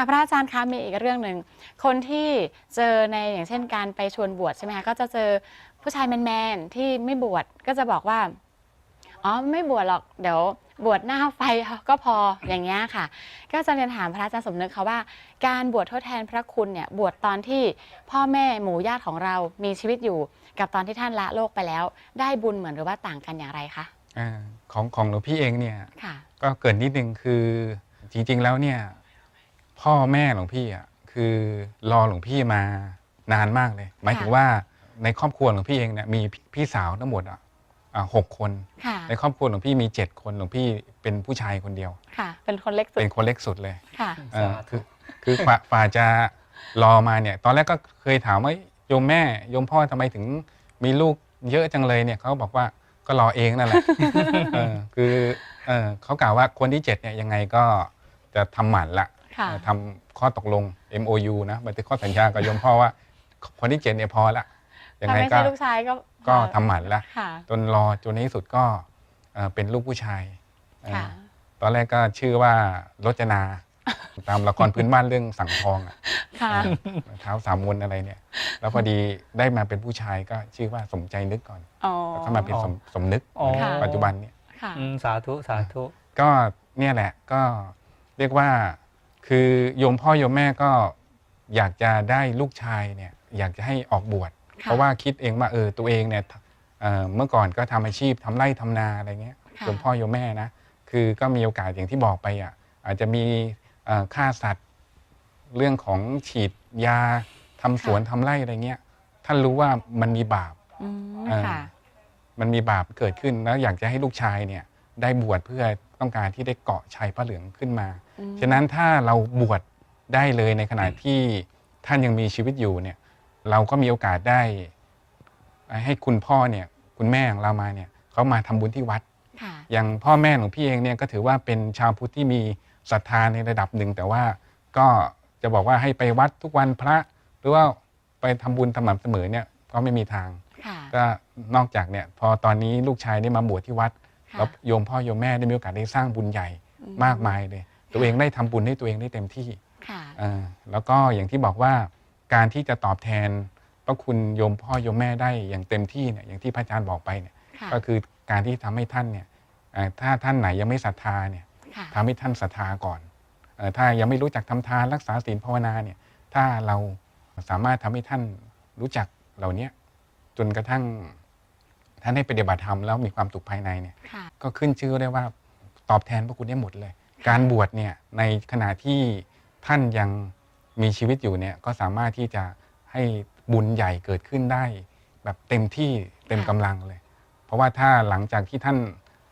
ค่ะพระอาจารย์คะมีอีกเรื่องหนึ่งคนที่เจอในอย่างเช่นการไปชวนบวชใช่ไหมคะก็จะเจอผู้ชายแมนๆที่ไม่บวชก็จะบอกว่าอ๋อไม่บวชหรอกเดี๋ยวบวชหน้าไฟก็พออย่างเงี้ยค่ะ ก็จะเรียนถามพระอาจารย์สมนึกค่ะว่า การบวชทดแทนพระคุณเนี่ยบวชตอนที่พ่อแม่หมู่ญาติของเรามีชีวิตอยู่ กับตอนที่ท่านละโลกไปแล้ว ได้บุญเหมือนหรือว่าต่างกันอย่างไรคะอาของของหลวงพี่เองเนี่ยค่ะก็เกรินนิดนึงคือจริงๆแล้วเนี่ย พ่อแม่หลวงพี่อะคือรอหลวงพี่มานานมากเลย หมายถึงว่าในครอบครัวหลวงพี่เองเนี่ยมีพี่สาวทั้งหมดอะอ่าหกคน ค่ะ ในครอบครัวหลวงพี่มีเจ็ดคนหลวงพี่เป็นผู้ชายคนเดียว ค่ะ เป็นคนเล็กสุด เป็นคนเล็กสุดเลย ค่ะ เออคือคือฝ่าฝ่าจะรอมาเนี่ย ตอนแรกก็เคยถามว่าโยมแม่โยมพ่อทำไมถึงมีลูกเยอะจังเลยเนี่ยเขาบอกว่าก็รอเองนั่นแหละ เออคือเออเขากล่าวว่าคนที่เจ็ดเนี่ยยังไงก็จะทำหมันละ ค่ะเออทำข้อตกลง MOU นะบันทึกข้อสัญญากับโยมพ่อว่า คนที่เจ็ดเนี่ยพอละยังถ้าไงไม่ก็ใช่ลูกชายก็ก็ทำหมันละค่ะ จนรอจนในที่สุดก็เอ่อเป็นลูกผู้ชายเออค่ะ ตอนแรกก็ชื่อว่ารจนา ตามละครพื้นบ้านเรื่องสังทองอะ ค่ะ เท้าสามมนอะไรเนี่ย แล้วพอดีได้มาเป็นผู้ชายก็ชื่อว่าสมใจนึกก่อนอ๋อ แล้วก็มาเป็นสมสมนึกอ๋อ ค่ะ ปัจจุบันเนี่ย ค่ะ อืมสาธุสาธุ ก็เนี่ยแหละก็เรียกว่า คือโยมพ่อโยมแม่ก็อยากจะได้ลูกชายเนี่ยอยากจะให้ออกบวชค่ะเพราะว่าคิดเองว่าเออตัวเองเนี่ยเอ่อเมื่อก่อนก็ทำอาชีพทำไร่ทำนาอะไรเงี้ยค่ะโยมพ่อโยมแม่นะคือก็มีโอกาสอย่างที่บอกไปอะอาจจะมีเอ่อฆ่าสัตว์เรื่องของฉีดยาทำสวนทำไร่อะไรเงี้ยท่านรู้ว่ามันมีบาปอืมเอ่อค่ะมันมีบาปเกิดขึ้นแล้วอยากจะให้ลูกชายเนี่ยได้บวชเพื่อ ต้องการที่ได้เกาะชัยพระเหลืองขึ้นมาอืมฉะนั้นถ้าเราบวชได้เลยในขณะที่ท่านยังมีชีวิตอยู่เนี่ย เราก็มีโอกาสได้ให้คุณพ่อเนี่ย คุณแม่ของเรามาเนี่ยเขามาทำบุญที่วัดค่ะอย่างพ่อแม่ของพี่เองเนี่ยก็ถือว่าเป็นชาวพุทธที่มีศรัทธาในระดับหนึ่ง แต่ว่าก็จะบอกว่าให้ไปวัดทุกวันพระ หรือว่าไปทำบุญสม่ำเสมอเนี่ยก็ไม่มีทางค่ะก็นอกจากเนี่ยพอตอนนี้ลูกชายได้มาบวชที่วัดค่ะ แล้วโยมพ่อโยมแม่ได้มีโอกาสได้สร้างบุญใหญ่อืมากมายเลย ตัวเองได้ทำบุญให้ตัวเองได้เต็มที่ค่ะเออแล้วก็อย่างที่บอกว่าการที่จะตอบแทนพระคุณโยมพ่อโยมแม่ได้อย่างเต็มที่เนี่ยอย่างที่พระอาจารย์บอกไปเนี่ยค่ะก็คือการที่ทำให้ท่านเนี่ยเอ่อถ้าท่านไหนยังไม่ศรัทธาเนี่ยค่ะทำให้ท่านศรัทธาก่อนเออถ้ายังไม่รู้จักทำทานรักษาศีลภาวนาเนี่ยถ้าเราสามารถทำให้ท่านรู้จักเหล่านี้จนกระทั่ง ท่านให้ปฏิบัติธรรมแล้วมีความสุขภายในเนี่ยค่ะก็ขึ้นชื่อได้ว่าตอบแทนพระคุณได้หมดเลย การบวชเนี่ยในขณะที่ท่านยังมีชีวิตอยู่เนี่ยก็สามารถที่จะให้บุญใหญ่เกิดขึ้นได้ แบบเต็มที่เต็มค่ะกำลังเลย เพราะว่าถ้าหลังจากที่ท่าน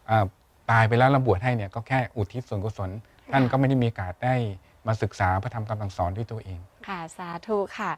เอ่อตายไปแล้วเราบวชให้เนี่ยก็แค่อุทิศส่วนกุศล ท่านก็ไม่ได้มีโอกาสได้มาศึกษาพระธรรมคำสั่งสอนด้วยตัวเอง ค่ะสาธุค่ะ